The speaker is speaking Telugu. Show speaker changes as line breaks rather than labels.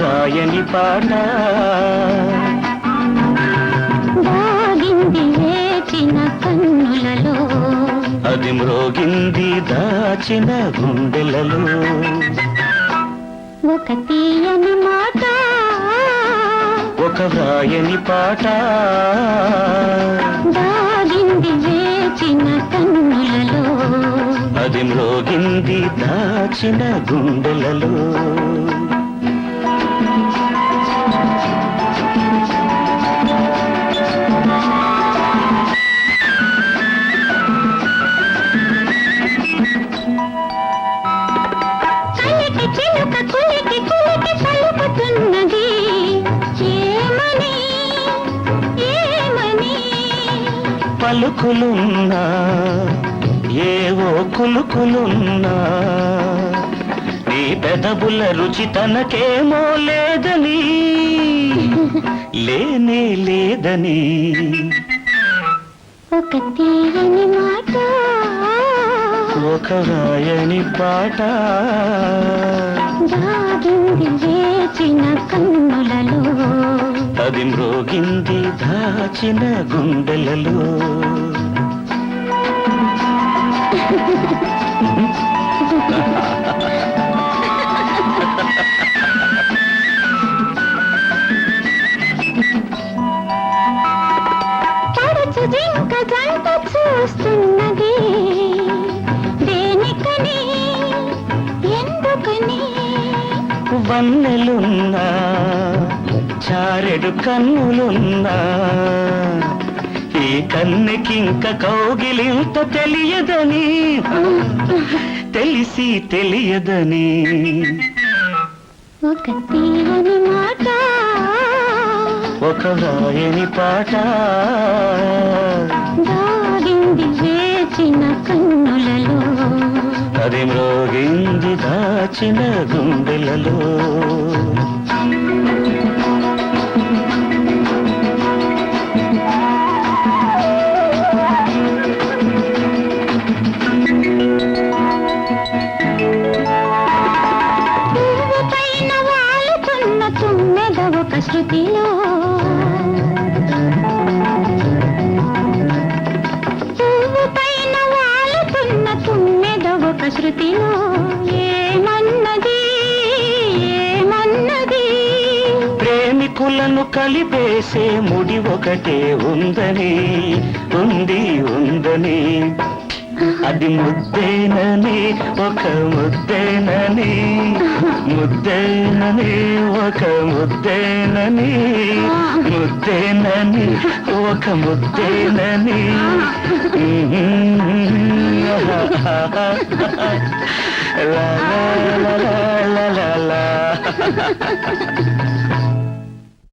రాయని పాట.
కన్నులలో.
అది మ్రోగింది దాచిన గుండెలలో.
ఒక తీయని మాట.
ఒక రాయని పాట.
దాగింది వేచిన కన్నులలో.
అది మ్రోగింది దాచిన గుండెలలో. పలుకులున్నా ఏవో కులుకులున్నా. నీ పెదవుల రుచి తనకేమో లేదని లేనే లేదని.
ఒక తీయని మాట.
ఒక రాయని పాట.
దాగింది వేచిన కన్నులలో
అది మ్రోగింది దాచిన గుండెలలో.
చూస్తున్నది. దేనికని? ఎందుకని?
వన్నెలున్నా. చారెడు కన్నులున్నా ఈ కన్నెకింక కౌగిలింత తెలియదని తెలిసి తెలియదని.
ఒక తీయని మాట
ఒక రాయని పాట.
దాగింది వేచిన కన్నులలో.
అది మ్రోగింది దాచిన గుండెలలో.
శృతిలో పువ్వు పైన వాలుతున్న తుమ్మెద ఒక శృతిలో ఏమన్నది ఏమన్నది
ప్రేమికులను కలిపేసే ముడి ఒకటే ఉందని ఉంది ఉందని. అది ముద్దేనని ఒక ముద్దేనని ముద్దేనని ఒక ముద్దేనని ముద్దేనని ఒక ముద్దేనని. లా